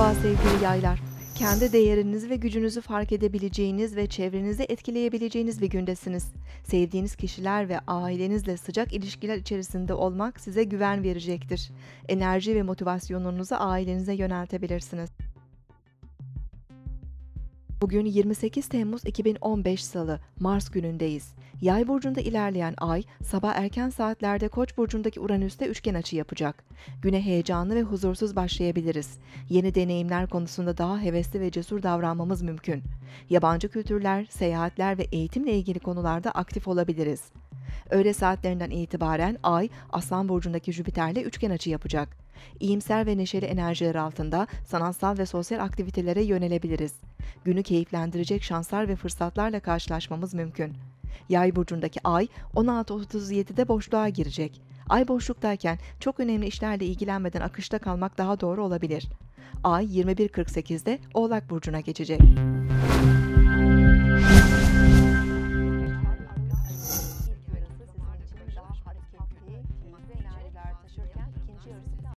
Merhaba sevgili yaylar. Kendi değerinizi ve gücünüzü fark edebileceğiniz ve çevrenizi etkileyebileceğiniz bir gündesiniz. Sevdiğiniz kişiler ve ailenizle sıcak ilişkiler içerisinde olmak size güven verecektir. Enerji ve motivasyonunuzu ailenize yöneltebilirsiniz. Bugün 28 Temmuz 2015 Salı, Mars günündeyiz. Yay burcunda ilerleyen ay, sabah erken saatlerde Koç burcundaki Uranüs'te üçgen açı yapacak. Güne heyecanlı ve huzursuz başlayabiliriz. Yeni deneyimler konusunda daha hevesli ve cesur davranmamız mümkün. Yabancı kültürler, seyahatler ve eğitimle ilgili konularda aktif olabiliriz. Öğle saatlerinden itibaren Ay, Aslan burcundaki Jüpiter'le üçgen açı yapacak. İyimser ve neşeli enerjiler altında sanatsal ve sosyal aktivitelere yönelebiliriz. Günü keyiflendirecek şanslar ve fırsatlarla karşılaşmamız mümkün. Yay burcundaki Ay 16.37'de boşluğa girecek. Ay boşluktayken çok önemli işlerle ilgilenmeden akışta kalmak daha doğru olabilir. Ay 21.48'de Oğlak burcuna geçecek.